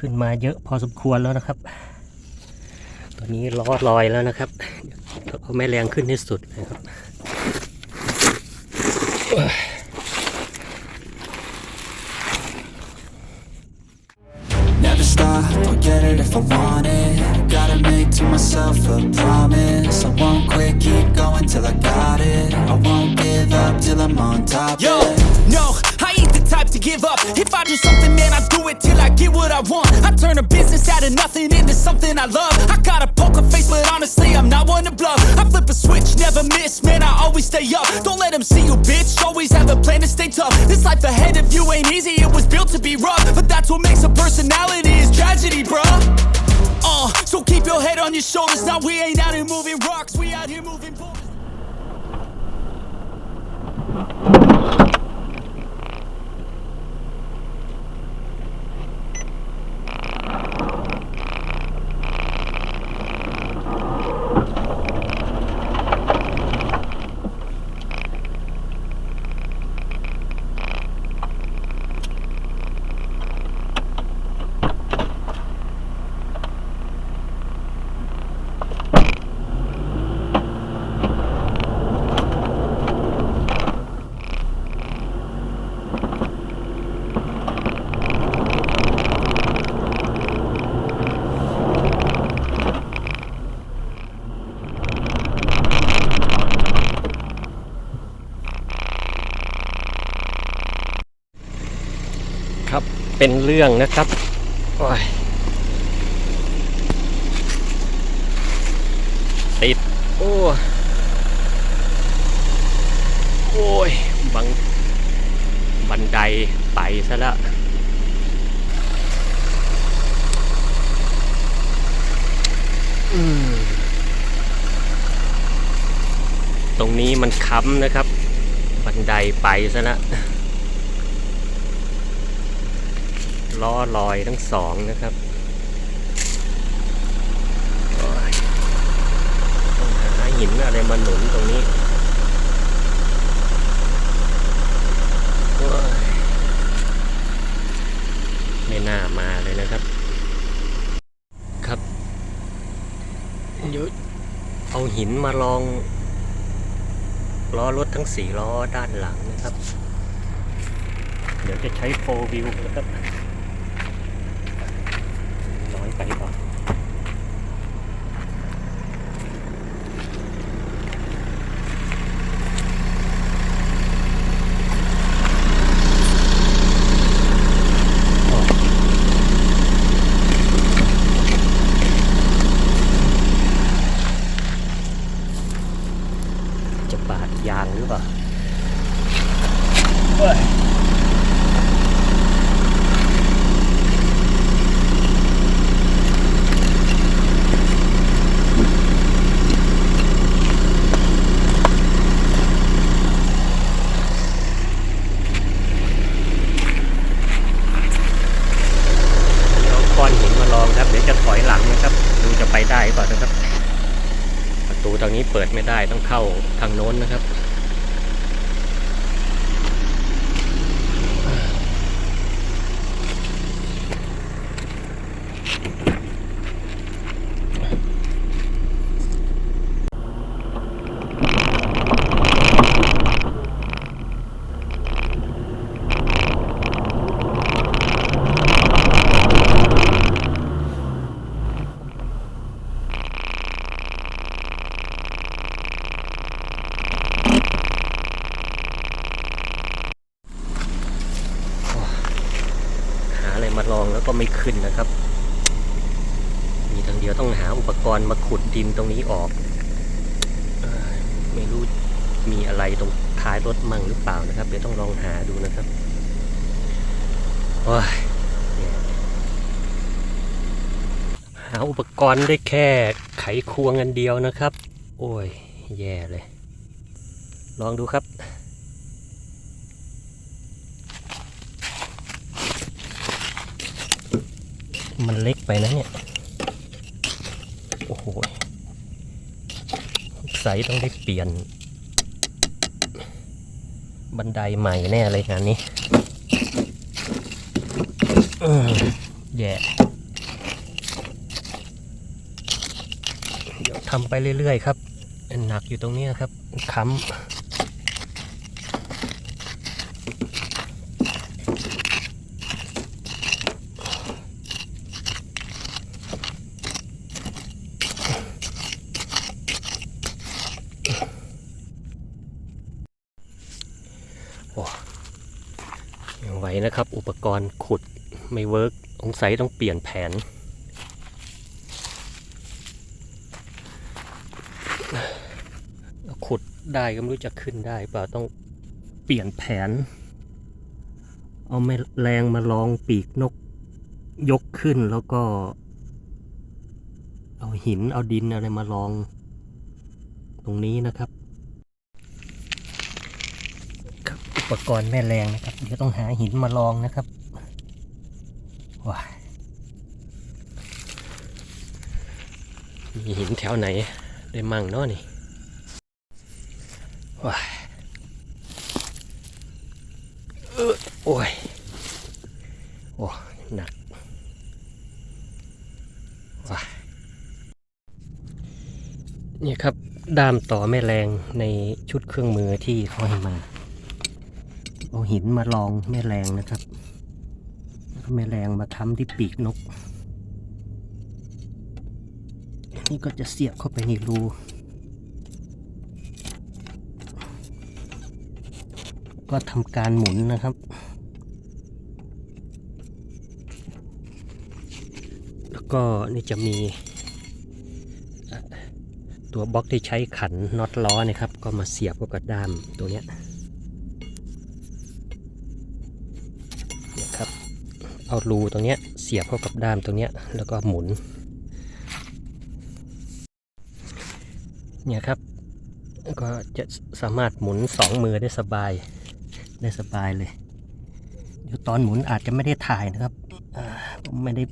ขึ้นมาเยอะพอสมควรแล้วนะครับตอนนี้ล้อลอยแล้วนะครับเดี๋ยวเอาแม่แรงขึ้นที่สุดเลยครับ Never stop, I'll get it if I want it Gotta make to myself a promise I won't quit, keep going till I got it I won't give up till I'm on top Yo, give up. If I do something, man, I do it till I get what I want. I turn a business out of nothing into something I love. I got a poker face, but honestly, I'm not one to bluff. I flip a switch, never miss, man, I always stay up. Don't let them see you, bitch. Always have a plan to stay tough. This life ahead of you ain't easy, it was built to be rough. But that's what makes a personality is tragedy, bruh. Uh, so keep your head on your shoulders. Now we ain't out here moving rocks, we out here moving boulders. ครับเป็นเรื่องนะครับติดโอ้โอ้ยบังบันไดไปซะแล้วตรงนี้มันค้ำนะครับ บันไดไปซะแล้ว ล้อลอยทั้งสองนะครับต้องหาหินอะไรมาหนุนตรงนี้ไม่น่ามาเลยนะครับ ครับเดี๋ยวเอาหินมาลองล้อรถทั้งสี่ล้อด้านหลังนะครับ เดี๋ยวจะใช้โฟวิวนะครับ น้อยไปเปล่าจะบาดยางหรือเปล่าเฮ้ย เอาก้ องครับ เดี๋ยวจะถอยหลังนะครับ ดูจะไปได้ก่อนนะครับ ประตูทางนี้เปิดไม่ได้ต้องเข้าทางโน้นนะครับ ลองแล้วก็ไม่ขึ้นนะครับ มีทางเดียวต้องหาอุปกรณ์มาขุดดินตรงนี้ออก ไม่รู้มีอะไรตรงท้ายรถมั่งหรือเปล่านะครับ เดี๋ยวต้องลองหาดูนะครับโอ้ยเนี่ยหาอุปกรณ์ได้แค่ไขควงอันเดียวนะครับ โอ้ย แย่เลย ลองดูครับ มันเล็กไปนะเนี่ย โอ้โหใสต้องได้เปลี่ยน บันไดใหม่แน่เลยงานนี้แย่เดี๋ยวทำไปเรื่อยๆครับ หนักอยู่ตรงนี้ครับค้ำ ยังไหวนะครับ อุปกรณ์ขุดไม่เวิร์กสงสัยต้องเปลี่ยนแผน ขุดได้ก็ไม่รู้จะขึ้นได้เปล่าต้องเปลี่ยนแผน เอาแม่แรงมาลองปีกนกยกขึ้นแล้วก็ เอาหินเอาดินอะไรมาลอง ตรงนี้นะครับ ครับอุ ปกรณ์แม่แรงนะครับ เดี๋ยวต้องหาหินมาลองนะครับว้ามีหินแถวไหนได้มั่งเนาะนี่ว้าเออโอ้ยโอ้หนักว้าเนี่ยครับด้ามต่อแม่แรงในชุดเครื่องมือที่เขาให้มา เอาหินมาลองแม่แรงนะครับแล้วแม่แรงมาค้ำที่ปีกนก นี่ก็จะเสียบเข้าไปในรูก็ทำการหมุนนะครับ แล้วก็นี่จะมีตัวบล็อกที่ใช้ขันน็อตล้อนะครับ ก็มาเสียบเข้ากับด้ามตัวเนี้ยเนี่ยครับ เอารูตรงเนี้ยเสียบเข้ากับด้ามตรงเนี้ยแล้วก็หมุน เนี่ยครับ ก็จะสามารถหมุนสองมือได้สบายได้สบายเลยเดี๋ยวตอนหมุนอาจจะไม่ได้ถ่ายนะครับผมไม่ได้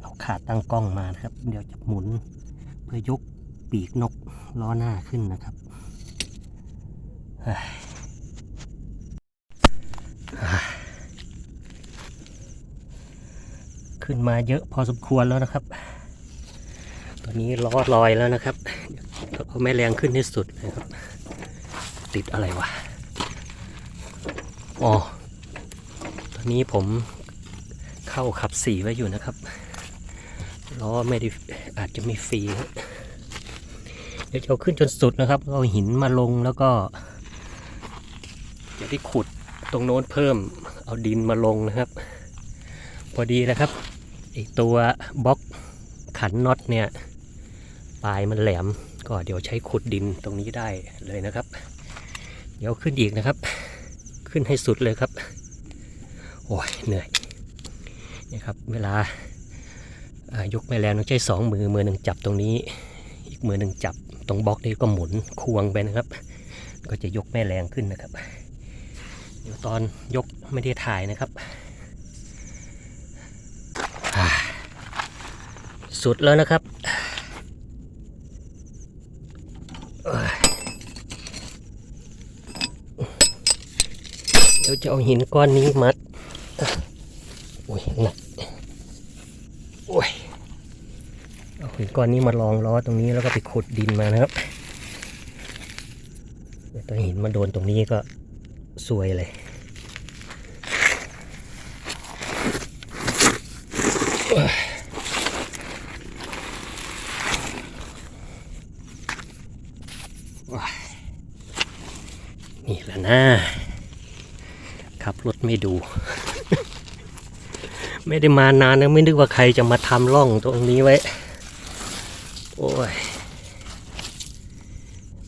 เอาขาตั้งกล้องมานะครับ เดี๋ยวจะหมุนเพื่อยกปีกนกล้อหน้าขึ้นนะครับเฮ้ยอ่า ขึ้นมาเยอะพอสมควรแล้วนะครับตอนนี้ล้อลอยแล้วนะครับเดี๋ยวเอาแม่แรงขึ้นที่สุดเลยครับ ติดอะไรวะอ๋อตอนนี้ผมเข้าขับสีไว้อยู่นะครับล้อไม่ได้อาจจะไม่ฟรีเดี๋ยวจะเอาขึ้นจนสุดนะครับเอาหินมาลงแล้วก็จะได้ขุดตรงโน้นเพิ่ม เอาดินมาลงนะครับ พอดีนะครับ ไอตัวบล็อกขันน็อตเนี่ยปลายมันแหลมก็เดี๋ยวใช้ขุดดินตรงนี้ได้เลยนะครับ เดี๋ยวขึ้นอีกนะครับ ขึ้นให้สุดเลยครับ โอ้ยเหนื่อยนี่ครับเวลาายกแม่แรงต้องใช้สองมือมือหนึ่งจับตรงนี้ อีกมือหนึ่งจับตรงบล็อกนี้ก็หมุนควงไปนะครับ ก็จะยกแม่แรงขึ้นนะครับเดี๋ยวตอนยกไม่ได้ถ่ายนะครับอ่า สุดแล้วนะครับเอ้ยเดี๋ยวจะเอาหินก้อนนี้มัดโอ้ยหนักโอ้ยเอาหินก้อนนี้มาลองล้อตรงนี้แล้วก็ไปขุดดินมานะครับเดี๋ยวหินมาโดนตรงนี้ก็ซวยเลยว้าย นะขับรถไม่ดู ไม่ได้มานานนะไม่นึกว่าใครจะมาทำร่องตรงนี้ไว้ โอ้ย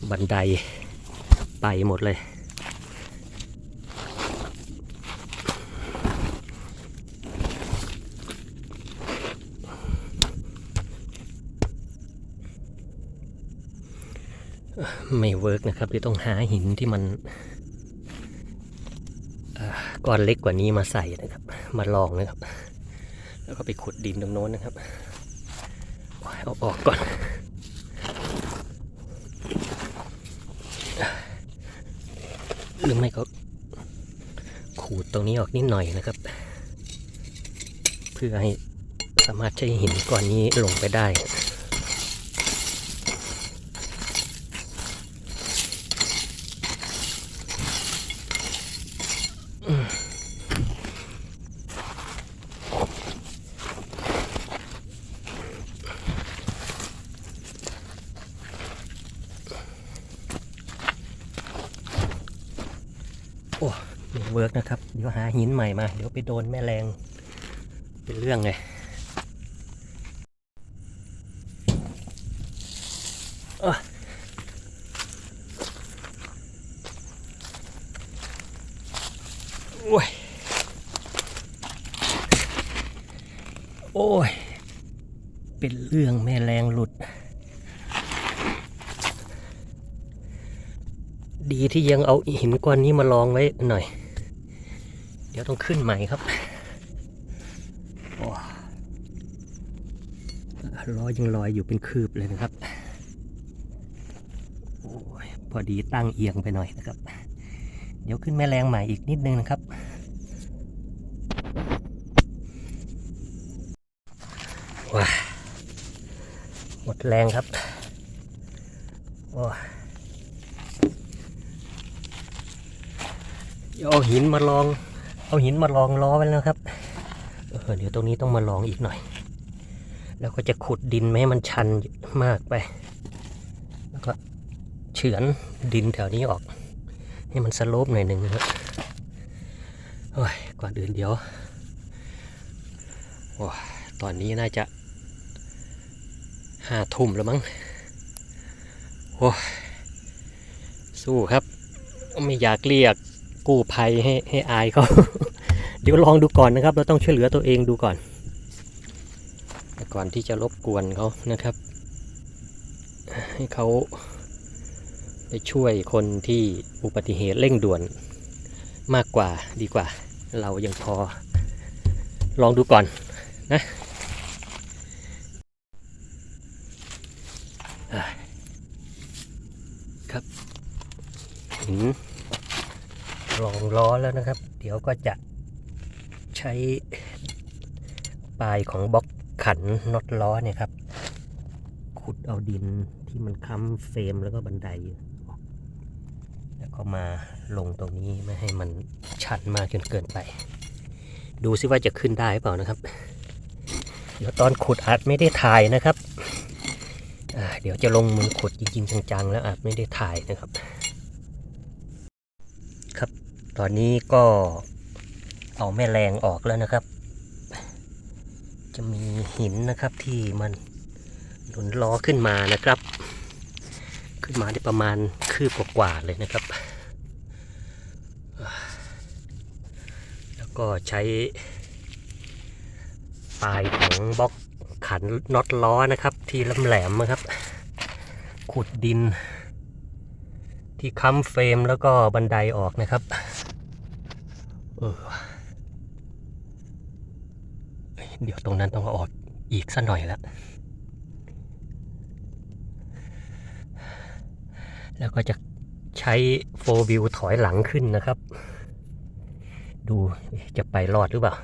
บันไดไปหมดเลยไม่เวิร์กนะครับที่ต้องหาหินที่มัน ก้อนเล็กกว่านี้มาใส่นะครับ มาลองนะครับ แล้วก็ไปขุดดินตรงโน้นนะครับโอ้ยเอาออกก่อน หรือไม่ก็ขูดตรงนี้ออกนิดหน่อยนะครับ เพื่อให้สามารถใช้หินก้อนนี้ลงไปได้ โอ้ไม่เวิร์กนะครับ เดี๋ยวหาหินใหม่มา เดี๋ยวไปโดนแม่แรง เป็นเรื่องเลยอ้อโอ้ย โอ้ย เป็นเรื่องแม่แรงหลุด ดีที่ยังเอาหินก้อนนี้มาลองไว้หน่อย เดี๋ยวต้องขึ้นใหม่ครับล้อยังลอยอยู่เป็นคืบเลยนะครับโอ้ยพอดีตั้งเอียงไปหน่อยนะครับ เดี๋ยวขึ้นแม่แรงใหม่อีกนิดนึงนะครับ ว้าหมดแรงครับ โอ้ยเดี๋ยวเอาหินมาลอง เอาหินมาลองล้อไว้แล้วครับเออเดี๋ยวตรงนี้ต้องมาลองอีกหน่อย แล้วก็จะขุดดินไม่ให้มันชันมากไป แล้วก็เฉือนดินแถวนี้ออก ให้มันสโลปหน่อยหนึ่งนะครับโอ้ยก่อนอื่นเดี๋ยวโอ้ตอนนี้น่าจะห้าทุ่มแล้วมั้งโอ้ยสู้ครับ ไม่อยากเรียก กู้ภัยให้ให้อายเขา เดี๋ยวลองดูก่อนนะครับ เราต้องช่วยเหลือตัวเองดูก่อน ก่อนที่จะรบกวนเขานะครับ ให้เขาไปช่วยคนที่อุบัติเหตุเร่งด่วนมากกว่าดีกว่า เรายังพอลองดูก่อนนะครับหิน รองล้อแล้วนะครับ เดี๋ยวก็จะใช้ปลายของบล็อกขันน็อตล้อเนี่ยครับ ขุดเอาดินที่มันค้ำเฟรมแล้วก็บันไดออกแล้วก็มาลงตรงนี้ไม่ให้มันชันมากจนเกินไป ดูซิว่าจะขึ้นได้หรือเปล่านะครับ เดี๋ยวตอนขุดอาจไม่ได้ถ่ายนะครับ เดี๋ยวจะลงมือขุดจริงๆจังๆ แล้วอาจไม่ได้ถ่ายนะครับ ตอนนี้ก็เอาแม่แรงออกแล้วนะครับ จะมีหินนะครับที่มันหนุนล้อขึ้นมานะครับ ขึ้นมาได้ประมาณคืบกว่าๆเลยนะครับ แล้วก็ใช้ปลายของบล็อกขันน็อตล้อนะครับ ที่ลำแหลมนะครับ ขุดดิน ที่ค้ำเฟรมแล้วก็บันไดออกนะครับ เออเดี๋ยวตรงนั้นต้องออกอีกสักหน่อยแล้วแล้วก็จะใช้โฟวิวถอยหลังขึ้นนะครับ ดูจะไปรอดหรือเปล่า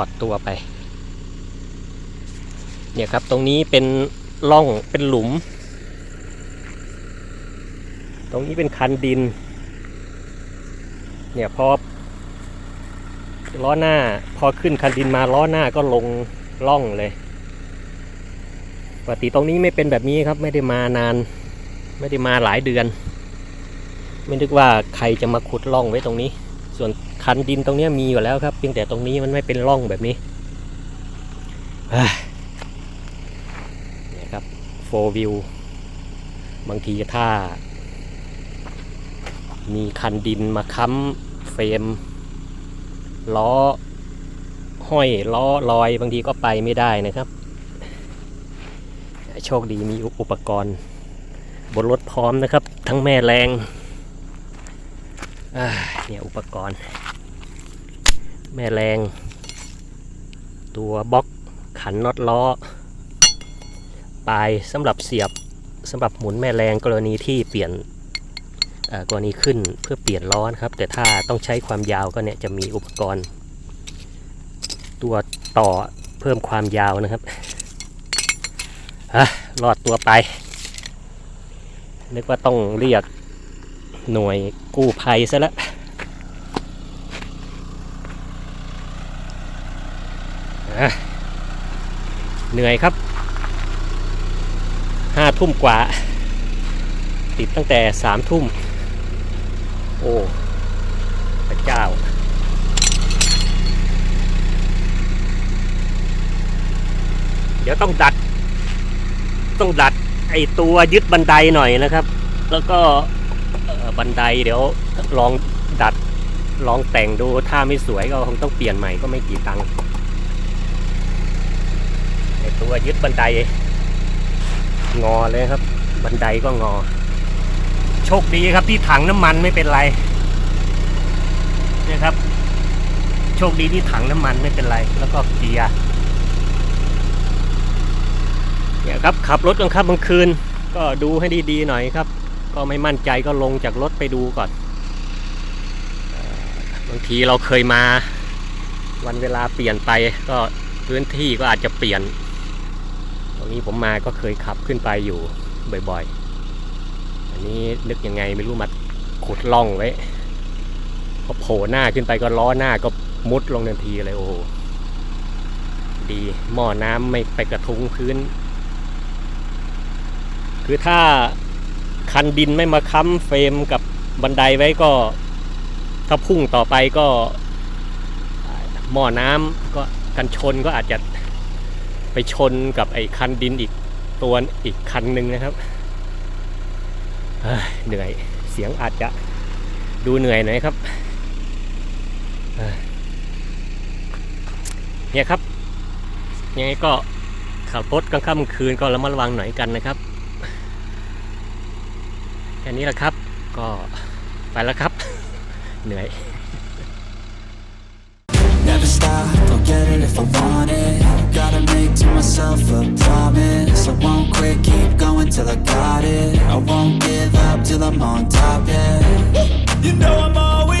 อดตัวไป เนี่ยครับตรงนี้เป็นร่องเป็นหลุม ตรงนี้เป็นคันดิน เนี่ยพอล้อหน้าพอขึ้นคันดินมาล้อหน้าก็ลงล่องเลยปกติตรงนี้ไม่เป็นแบบนี้ครับ ไม่ได้มานาน ไม่ได้มาหลายเดือน ไม่นึกว่าใครจะมาขุดร่องไว้ตรงนี้ ส่วนคันดินตรงนี้มีอยู่แล้วครับ เพียงแต่ตรงนี้มันไม่เป็นร่องแบบนี้นี่ครับโฟวิวบางทีถ้า มีคันดินมาค้ำเฟรม ล้อ ห้อยล้อลอยบางทีก็ไปไม่ได้นะครับ โชคดีมีอุปกรณ์ บนรถพร้อมนะครับ ทั้งแม่แรง เนี่ยอุปกรณ์ แม่แรง ตัวบล็อกขันน็อตล้อ ปลายสำหรับเสียบสำหรับหมุนแม่แรงกรณีที่เปลี่ยนกรณีขึ้นเพื่อเปลี่ยนล้อนะครับ แต่ถ้าต้องใช้ความยาวก็เนี่ยจะมีอุปกรณ์ ตัวต่อเพิ่มความยาวนะครับอะรอดตัวไปนึกว่าต้องเรียก หน่วยกู้ภัยซะแล้วอะเหนื่อยครับห้าทุ่มกว่า ติดตั้งแต่สามทุ่ม โอ้พระเจ้า เดี๋ยวต้องดัด ต้องดัดไอตัวยึดบันไดหน่อยนะครับ แล้วก็ บันไดเดี๋ยวลองดัดลองแต่งดูถ้าไม่สวยก็คงต้องเปลี่ยนใหม่ก็ไม่กี่ตังค์ไอตัวยึดบันได งอเลยครับ บันไดก็งอ โชคดีครับที่ถังน้ำมันไม่เป็นไรเนี่ยครับ โชคดีที่ถังน้ำมันไม่เป็นไร แล้วก็เกียร์เนี่ยครับขับรถกลางค่ำกลางคืน ก็ดูให้ดีๆหน่อยครับ ก็ไม่มั่นใจก็ลงจากรถไปดูก่อนบางทีเราเคยมา วันเวลาเปลี่ยนไปก็พื้นที่ก็อาจจะเปลี่ยน ตรงนี้ผมมาก็เคยขับขึ้นไปอยู่บ่อยๆ อันนี้นึกยังไงไม่รู้มาขุดล่องไว้พอโผล่หน้าขึ้นไปก็ล้อหน้าก็มุดลงทันทีเลยโอ้โหดีหม้อน้ำไม่ไปกระทุ้งพื้น คือถ้า คันดินไม่มาค้ำเฟรมกับบันไดไว้ก็ ถ้าพุ่งต่อไปก็หม้อน้ำก็กันชนก็อาจจะไปชนกับไอ้คันดินอีกตัวอีกคันหนึ่งนะครับเหนื่อยเสียงอาจจะดูเหนื่อยหน่อยครับเนี่ยครับยังไงก็ขับรถกลางค่ำคืนก็ระมัดระวังหน่อยกันนะครับ แค่นี้แหละครับ ก็ไปแล้วครับ เหนื่อย Never stop, don't get it if I want it Gotta make to myself a promise I won't quit, keep going till I got it I won't give up till I'm on top, yeah You know I'm on